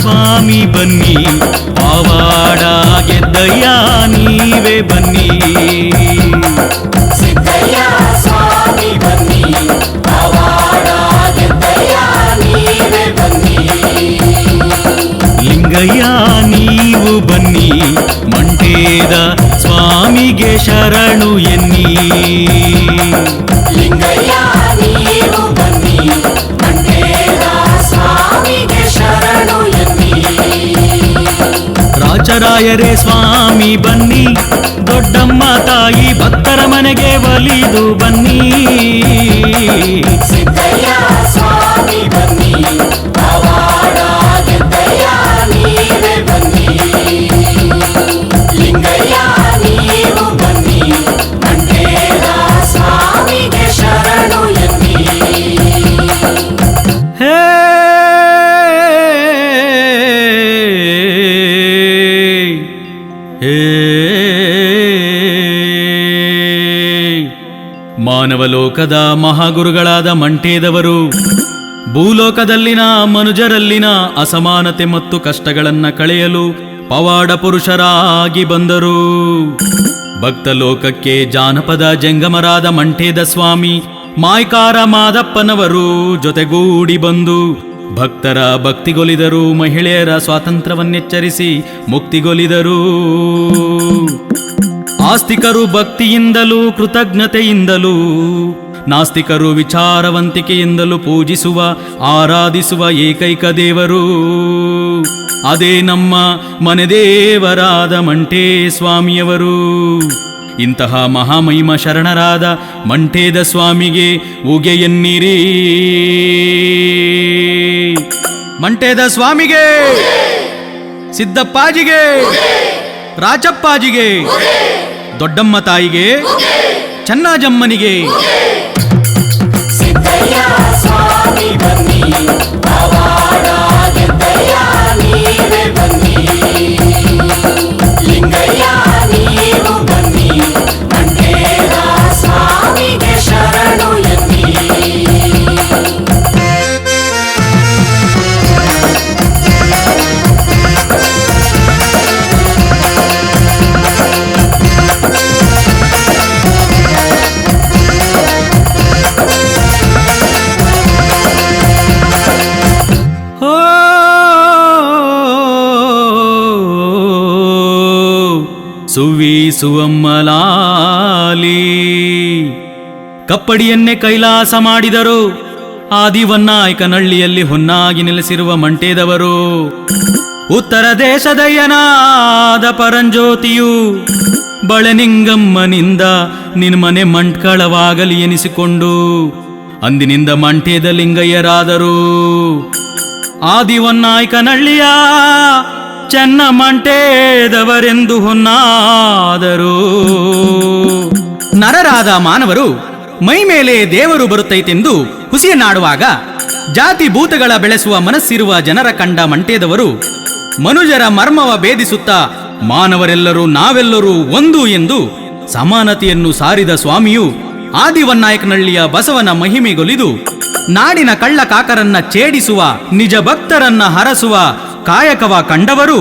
ಸ್ವಾಮಿ ಬನ್ನಿ ಪಾವಾಡ ಗೆದ್ದಯ್ಯ ನೀವೇ ಬನ್ನಿ. ರಾಜರಾಯರೇ ಸ್ವಾಮಿ ಬನ್ನಿ ದೊಡ್ಡಮ್ಮ ತಾಯಿ ಭಕ್ತರ ಮನೆಗೆ ಒಲಿದು ಬನ್ನಿ ಸಿದ್ದಯ್ಯ ಸ್ವಾಮಿ ಬನ್ನಿ ಲೋಕದ ಮಹಾಗುರುಗಳಾದ ಮಂಟೇದವರು, ಭೂಲೋಕದಲ್ಲಿನ ಮನುಜರಲ್ಲಿನ ಅಸಮಾನತೆ ಮತ್ತು ಕಷ್ಟಗಳನ್ನ ಕಳೆಯಲು ಪವಾಡ ಪುರುಷರಾಗಿ ಬಂದರು. ಭಕ್ತ ಲೋಕಕ್ಕೆ ಜಾನಪದ ಜಂಗಮರಾದ ಮಂಟೇದ ಸ್ವಾಮಿ ಮಾಯ್ಕಾರ ಮಾದಪ್ಪನವರು ಜೊತೆಗೂಡಿ ಬಂದು ಭಕ್ತರ ಭಕ್ತಿಗೊಲಿದರು, ಮಹಿಳೆಯರ ಸ್ವಾತಂತ್ರ್ಯವನ್ನೆಚ್ಚರಿಸಿ ಮುಕ್ತಿಗೊಲಿದರು. ಆಸ್ತಿಕರು ಭಕ್ತಿಯಿಂದಲೂ, ಕೃತಜ್ಞತೆಯಿಂದಲೂ, ನಾಸ್ತಿಕರು ವಿಚಾರವಂತಿಕೆಯಿಂದಲೂ ಪೂಜಿಸುವ, ಆರಾಧಿಸುವ ಏಕೈಕ ದೇವರು. ಅದೇ ನಮ್ಮ ಮನೆದೇವರಾದ ಮಂಟೇ ಸ್ವಾಮಿಯವರು ಇಂತಹ ಮಹಾಮಹಿಮ ಶರಣರಾದ ಮಂಟೇದ ಸ್ವಾಮಿಗೆ ಉಗೆಯನ್ನಿರಿ ಮಂಟೇದ ಸ್ವಾಮಿಗೆ ಸಿದ್ದಪ್ಪಾಜಿಗೆ, ರಾಜಪ್ಪಾಜಿಗೆ ದೊಡ್ಡಮ್ಮ ತಾಯಿಗೆ ಚನ್ನಾಜಮ್ಮನಿಗೆ. ಸಿದ್ದಯ್ಯ ಸ್ವಾಮಿ ಬನ್ನಿ. ಸುವಮ್ಮಲಾಲಿ. ಕಪ್ಪಡಿಯನ್ನೇ ಕೈಲಾಸ ಮಾಡಿದರು. ಆದಿವನ್ನಾಯ್ಕನಹಳ್ಳಿಯಲ್ಲಿ ಹೊನ್ನಾಗಿ ನೆಲೆಸಿರುವ ಮಂಟೇದವರು. ಉತ್ತರ ದೇಶದಯ್ಯನಾದ ಪರಂಜ್ಯೋತಿಯು ಬಳನಿಂಗಮ್ಮನಿಂದ ನಿನ್ಮನೆ ಮಂಟ್ಕಳವಾಗಲಿ ಎನಿಸಿಕೊಂಡು ಅಂದಿನಿಂದ ಮಂಟೇದ ಲಿಂಗಯ್ಯರಾದರು. ಆದಿವನ್ನಾಯ್ಕನಹಳ್ಳಿಯ ಚೆನ್ನ ಮಂಟೇದವರೆಂದು ಹೊನ್ನಾದರು. ನರರಾದ ಮಾನವರು ಮೈ ಮೇಲೆ ದೇವರು ಬರುತ್ತೈತೆಂದು ಹುಸಿಯನ್ನಾಡುವಾಗ ಜಾತಿ ಭೂತಗಳ ಬೆಳೆಸುವ ಮನಸ್ಸಿರುವ ಜನರ ಕಂಡ ಮಂಟೇದವರು ಮನುಜರ ಮರ್ಮವ ಭೇದಿಸುತ್ತಾ ಮಾನವರೆಲ್ಲರೂ ನಾವೆಲ್ಲರೂ ಒಂದು ಎಂದು ಸಮಾನತೆಯನ್ನು ಸಾರಿದ ಸ್ವಾಮಿಯು ಆದಿವನ್ನಾಯಕನಹಳ್ಳಿಯ ಬಸವನ ಮಹಿಮೆಗೊಲಿದು ನಾಡಿನ ಕಳ್ಳ ಕಾಕರನ್ನ ಛೇಡಿಸುವ ನಿಜ ಭಕ್ತರನ್ನ ಹರಸುವ ಕಾಯಕವ ಕಂಡವರು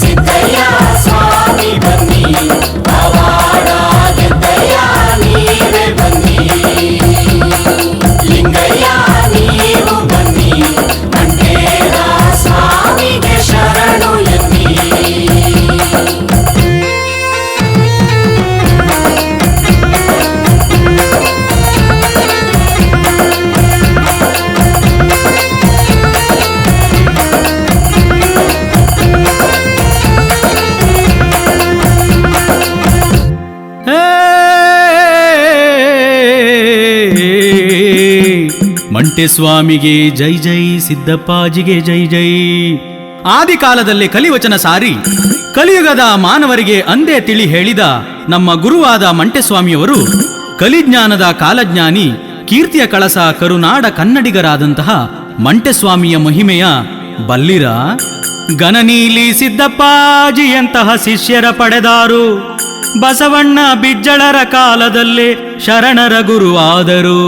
ಸಿದ್ದಯ್ಯ ಸ್ವಾಮಿ ಬನ್ನಿ. ಮಂಟೆಸ್ವಾಮಿಗೆ ಜೈ ಜೈ, ಸಿದ್ದಪ್ಪಾಜಿಗೆ ಜೈ ಜೈ. ಆದಿಕಾಲದಲ್ಲಿ ಕಲಿವಚನ ಸಾರಿ, ಕಲಿಯುಗದ ಮಾನವರಿಗೆ ಅಂದೇ ತಿಳಿ ಹೇಳಿದ ನಮ್ಮ ಗುರುವಾದ ಮಂಟೆಸ್ವಾಮಿಯವರು ಕಲಿಜ್ಞಾನದ ಕಾಲಜ್ಞಾನಿ, ಕೀರ್ತಿಯ ಕಳಸ ಕರುನಾಡ ಕನ್ನಡಿಗರಾದಂತಹ ಮಂಟೆಸ್ವಾಮಿಯ ಮಹಿಮೆಯ ಬಲ್ಲಿರ. ಗನನೀಲಿ ಸಿದ್ದಪ್ಪಾಜಿಯಂತಹ ಶಿಷ್ಯರ ಪಡೆದಾರು, ಬಸವಣ್ಣ ಬಿಜ್ಜಳರ ಕಾಲದಲ್ಲೇ ಶರಣರ ಗುರುವಾದರು.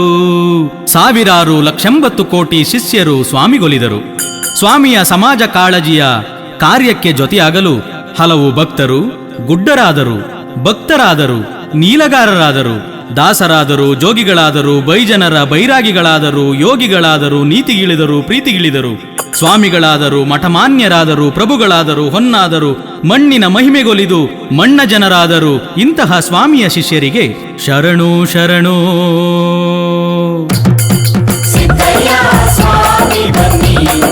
ಸಾವಿರಾರು ಲಕ್ಷಂಬತ್ತು ಕೋಟಿ ಶಿಷ್ಯರು ಸ್ವಾಮಿಗೊಲಿದರು. ಸ್ವಾಮಿಯ ಸಮಾಜ ಕಾಳಜಿಯ ಕಾರ್ಯಕ್ಕೆ ಜೊತೆಯಾಗಲು ಹಲವು ಭಕ್ತರು, ಗುಡ್ಡರಾದರು, ಭಕ್ತರಾದರು, ನೀಲಗಾರರಾದರು, ದಾಸರಾದರು, ಜೋಗಿಗಳಾದರು, ಬೈಜನರ ಬೈರಾಗಿಗಳಾದರು, ಯೋಗಿಗಳಾದರು, ನೀತಿಗಿಳಿದರು, ಪ್ರೀತಿಗಿಳಿದರು. ಸ್ವಾಮಿಗಳಾದರು, ಮಠಮಾನ್ಯರಾದರು, ಪ್ರಭುಗಳಾದರು, ಹೊನ್ನಾದರು, ಮಣ್ಣಿನ ಮಹಿಮೆಗೊಲಿದು ಮಣ್ಣ ಜನರಾದರು. ಇಂತಹ ಸ್ವಾಮಿಯ ಶಿಷ್ಯರಿಗೆ ಶರಣು ಶರಣು. you.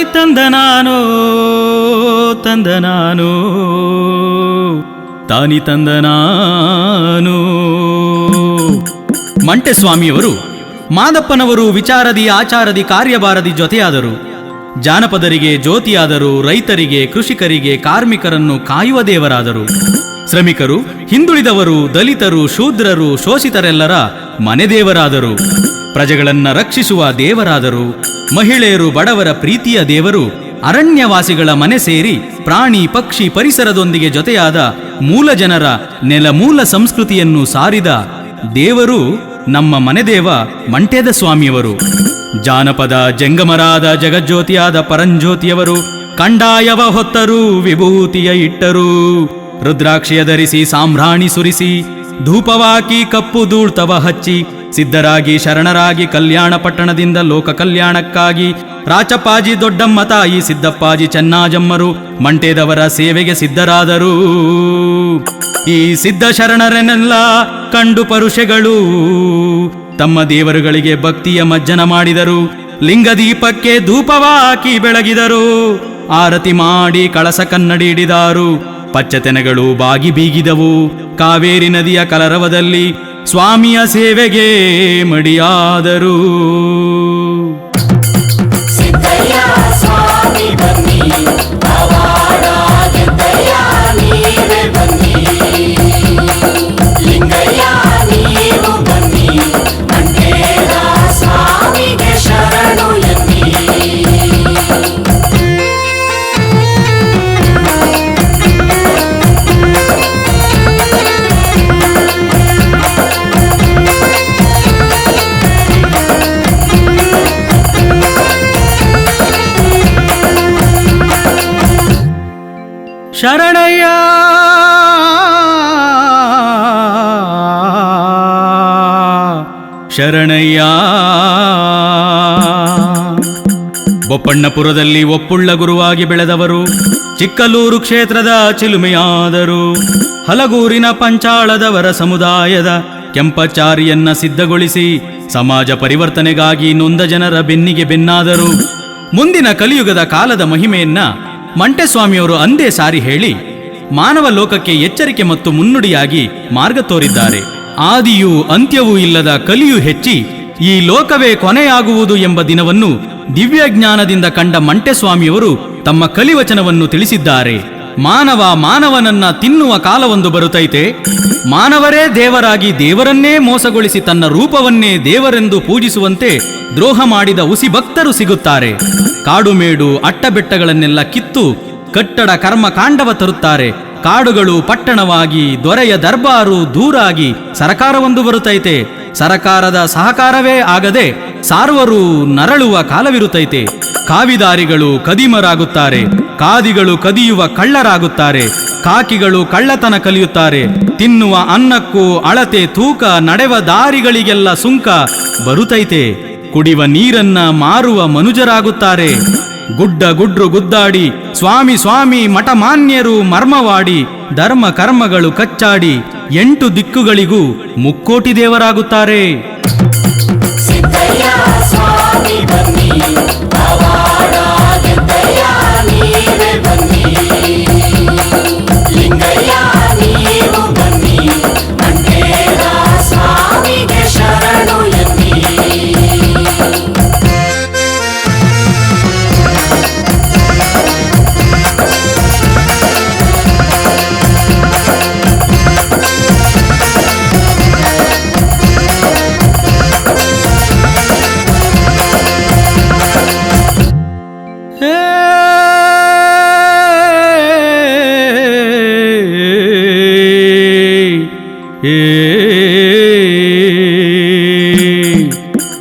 ತಾನಿ ತಂದ ನಾನು ತಂದ ನಾನು. ತಾನಿ ತಂದ ನಾನು. ಮಂಟೆಸ್ವಾಮಿಯವರು ಮಾದಪ್ಪನವರು ವಿಚಾರದಿ ಆಚಾರದಿ ಕಾರ್ಯಭಾರದಿ ಜೊತೆಯಾದರು. ಜಾನಪದರಿಗೆ ಜ್ಯೋತಿಯಾದರು, ರೈತರಿಗೆ, ಕೃಷಿಕರಿಗೆ, ಕಾರ್ಮಿಕರನ್ನು ಕಾಯುವ ದೇವರಾದರು. ಶ್ರಮಿಕರು ಹಿಂದುಳಿದವರು, ದಲಿತರು, ಶೂದ್ರರು, ಶೋಷಿತರೆಲ್ಲರ ಮನೆದೇವರಾದರು ಪ್ರಜೆಗಳನ್ನ ರಕ್ಷಿಸುವ ದೇವರಾದರು. ಮಹಿಳೆಯರು, ಬಡವರ ಪ್ರೀತಿಯ ದೇವರು, ಅರಣ್ಯವಾಸಿಗಳ ಮನೆ ಸೇರಿ ಪ್ರಾಣಿ, ಪಕ್ಷಿ, ಪರಿಸರದೊಂದಿಗೆ ಜೊತೆಯಾದ ಮೂಲ ಜನರ ನೆಲಮೂಲ ಸಂಸ್ಕೃತಿಯನ್ನು ಸಾರಿದ ದೇವರು ನಮ್ಮ ಮನೆದೇವ ಮಂಟೇದ ಸ್ವಾಮಿಯವರು ಜಾನಪದ ಜಂಗಮರಾದ ಜಗಜ್ಯೋತಿಯಾದ ಪರಂಜ್ಯೋತಿಯವರು, ಕಂಡಾಯವ ಹೊತ್ತರು, ವಿಭೂತಿಯ ಇಟ್ಟರು. ರುದ್ರಾಕ್ಷಿಯ ಧರಿಸಿ ಸಾಂಬ್ರಾಣಿ ಸುರಿಸಿ, ಧೂಪವಾಕಿ ಕಪ್ಪು ಧೂಳ್ತವ ಹಚ್ಚಿ ಸಿದ್ಧರಾಗಿ, ಶರಣರಾಗಿ ಕಲ್ಯಾಣ ಪಟ್ಟಣದಿಂದ ಲೋಕ ಕಲ್ಯಾಣಕ್ಕಾಗಿ ರಾಚಪ್ಪಾಜಿ ದೊಡ್ಡಮ್ಮ ತಾಯಿ ಸಿದ್ದಪ್ಪಾಜಿ ಚೆನ್ನಾಜಮ್ಮರು ಮಂಟೇದವರ ಸೇವೆಗೆ ಸಿದ್ಧರಾದರು. ಈ ಸಿದ್ಧ ಶರಣರನ್ನೆಲ್ಲ ಕಂಡು ಪರುಷೆಗಳು ತಮ್ಮ ದೇವರುಗಳಿಗೆ ಭಕ್ತಿಯ ಮಜ್ಜನ ಮಾಡಿದರು. ಲಿಂಗದೀಪಕ್ಕೆ ಧೂಪವಾಕಿ ಬೆಳಗಿದರು. ಆರತಿ ಮಾಡಿ ಕಳಸ ಕನ್ನಡಿ ಹಿಡಿದಾರು. ಪಚ್ಚತೆನೆಗಳು ಬಾಗಿ ಬೀಗಿದವು. ಕಾವೇರಿ ನದಿಯ ಕಲರವದಲ್ಲಿ ಸ್ವಾಮಿಯ ಸೇವೆಗೆ ಮಡಿಯಾದರು. ಶರಣಯ್ಯ. ಶರಣಯ್ಯ. ಬೊಪ್ಪಣ್ಣಪುರದಲ್ಲಿ ಒಪ್ಪುಳ್ಳ ಗುರುವಾಗಿ ಬೆಳೆದವರು, ಚಿಕ್ಕಲೂರು ಕ್ಷೇತ್ರದ ಚಿಲುಮೆಯಾದರು. ಹಲಗೂರಿನ ಪಂಚಾಳದವರ ಸಮುದಾಯದ ಕೆಂಪಚಾರಿಯನ್ನ ಸಿದ್ಧಗೊಳಿಸಿ ಸಮಾಜ ಪರಿವರ್ತನೆಗಾಗಿ ನೊಂದ ಜನರ ಬೆನ್ನಿಗೆ ಬೆನ್ನಾದರು. ಮುಂದಿನ ಕಲಿಯುಗದ ಕಾಲದ ಮಹಿಮೆಯನ್ನ ಮಂಟೆಸ್ವಾಮಿಯವರು ಅಂದೇ ಸಾರಿ ಹೇಳಿ ಮಾನವ ಲೋಕಕ್ಕೆ ಎಚ್ಚರಿಕೆ ಮತ್ತು ಮುನ್ನುಡಿಯಾಗಿ ಮಾರ್ಗ ತೋರಿದ್ದಾರೆ. ಆದಿಯೂ ಅಂತ್ಯವೂ ಇಲ್ಲದ ಕಲಿಯು ಹೆಚ್ಚಿ ಈ ಲೋಕವೇ ಕೊನೆಯಾಗುವುದು ಎಂಬ ದಿನವನ್ನು ದಿವ್ಯಜ್ಞಾನದಿಂದ ಕಂಡ ಮಂಟೆಸ್ವಾಮಿಯವರು ತಮ್ಮ ಕಲಿವಚನವನ್ನು ತಿಳಿಸಿದ್ದಾರೆ. ಮಾನವ ಮಾನವನನ್ನ ತಿನ್ನುವ ಕಾಲವೊಂದು ಬರುತ್ತೈತೆ ಮಾನವರೇ ದೇವರಾಗಿ ದೇವರನ್ನೇ ಮೋಸಗೊಳಿಸಿ ತನ್ನ ರೂಪವನ್ನೇ ದೇವರೆಂದು ಪೂಜಿಸುವಂತೆ ದ್ರೋಹ ಮಾಡಿದ ಉಸಿ ಭಕ್ತರು ಸಿಗುತ್ತಾರೆ. ಕಾಡುಮೇಡು ಅಟ್ಟಬೆಟ್ಟಗಳನ್ನೆಲ್ಲ ಕಿತ್ತು ಕಟ್ಟಡ ಕರ್ಮ ಕಾಂಡವ ತರುತ್ತಾರೆ. ಕಾಡುಗಳು ಪಟ್ಟಣವಾಗಿ ದೊರೆಯ ದರ್ಬಾರು ದೂರಾಗಿ ಸರಕಾರವೊಂದು ಬರುತ್ತೈತೆ ಸರಕಾರದ ಸಹಕಾರವೇ ಆಗದೆ ಸಾರ್ವರು ನರಳುವ ಕಾಲವಿರುತ್ತೈತೆ ಕಾವಿದಾರಿಗಳು ಕದಿಮರಾಗುತ್ತಾರೆ, ಕಾದಿಗಳು ಕದಿಯುವ ಕಳ್ಳರಾಗುತ್ತಾರೆ, ಕಾಕಿಗಳು ಕಳ್ಳತನ ಕಲಿಯುತ್ತಾರೆ, ತಿನ್ನುವ ಅನ್ನಕ್ಕೂ ಅಳತೆ ತೂಕ ನಡೆವ ದಾರಿಗಳಿಗೆಲ್ಲ ಸುಂಕ ಬರುತ್ತೈತೆ ಕುಡಿವ ನೀರನ್ನ ಮಾರುವ ಮನುಜರಾಗುತ್ತಾರೆ. ಗುಡ್ಡ ಗುಡ್ರು ಗುದ್ದಾಡಿ, ಸ್ವಾಮಿ ಸ್ವಾಮಿ ಮಠಮಾನ್ಯರು ಮರ್ಮವಾಡಿ, ಧರ್ಮ ಕರ್ಮಗಳು ಕಚ್ಚಾಡಿ, ಎಂಟು ದಿಕ್ಕುಗಳಿಗೂ ಮುಕ್ಕೋಟಿ ದೇವರಾಗುತ್ತಾರೆ.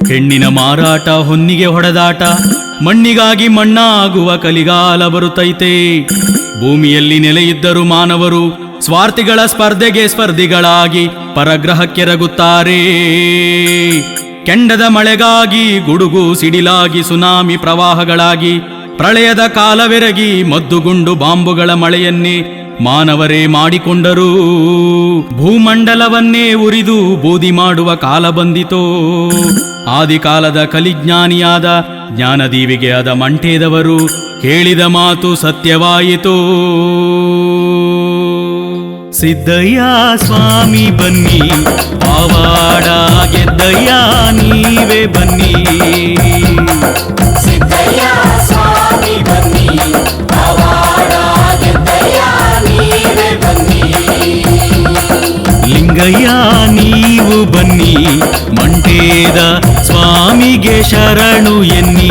ಹೆಣ್ಣಿನ ಮಾರಾಟ, ಹೊನ್ನಿಗೆ ಹೊಡೆದಾಟ, ಮಣ್ಣಿಗಾಗಿ ಮಣ್ಣಾಗುವ ಕಲಿಗಾಲ ಬರುತ್ತೈತೆ ಭೂಮಿಯಲ್ಲಿ ನೆಲೆಯಿದ್ದರು ಮಾನವರು ಸ್ವಾರ್ಥಿಗಳ ಸ್ಪರ್ಧೆಗೆ ಸ್ಪರ್ಧಿಗಳಾಗಿ ಪರಗ್ರಹಕ್ಕೆರಗುತ್ತಾರೆ ಕೆಂಡದ ಮಳೆಗಾಗಿ ಗುಡುಗು ಸಿಡಿಲಾಗಿ ಸುನಾಮಿ ಪ್ರವಾಹಗಳಾಗಿ ಪ್ರಳಯದ ಕಾಲವೆರಗಿ ಮದ್ದುಗುಂಡು ಬಾಂಬುಗಳ ಮಳೆಯನ್ನೇ ಮಾನವರೇ ಮಾಡಿಕೊಂಡರೂ, ಭೂಮಂಡಲವನ್ನೇ ಉರಿದು ಬೂದಿ ಮಾಡುವ ಕಾಲ ಬಂದಿತೋ. ಆದಿಕಾಲದ ಕಲಿಜ್ಞಾನಿಯಾದ ಜ್ಞಾನದೀವಿಗೆ ಆದ ಮಂಟೇದವರು ಕೇಳಿದ ಮಾತು ಸತ್ಯವಾಯಿತೋ. ಸಿದ್ದಯ್ಯ ಸ್ವಾಮಿ ಬನ್ನಿ, ಪಾವಾಡ ಗೆದ್ದಯ್ಯ ನೀವೇ ಬನ್ನಿ. ಬನ್ನಿ ಮಂಟೇದ ಸ್ವಾಮಿಗೆ ಶರಣು ಎನ್ನಿ.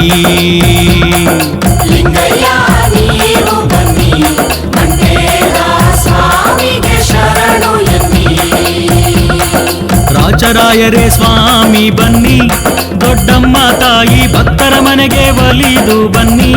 ರಾಜರಾಯರೇ ಸ್ವಾಮಿ ಬನ್ನಿ ದೊಡ್ಡಮ್ಮ ತಾಯಿ ಭಕ್ತರ ಮನೆಗೆ ಒಲಿದು ಬನ್ನಿ.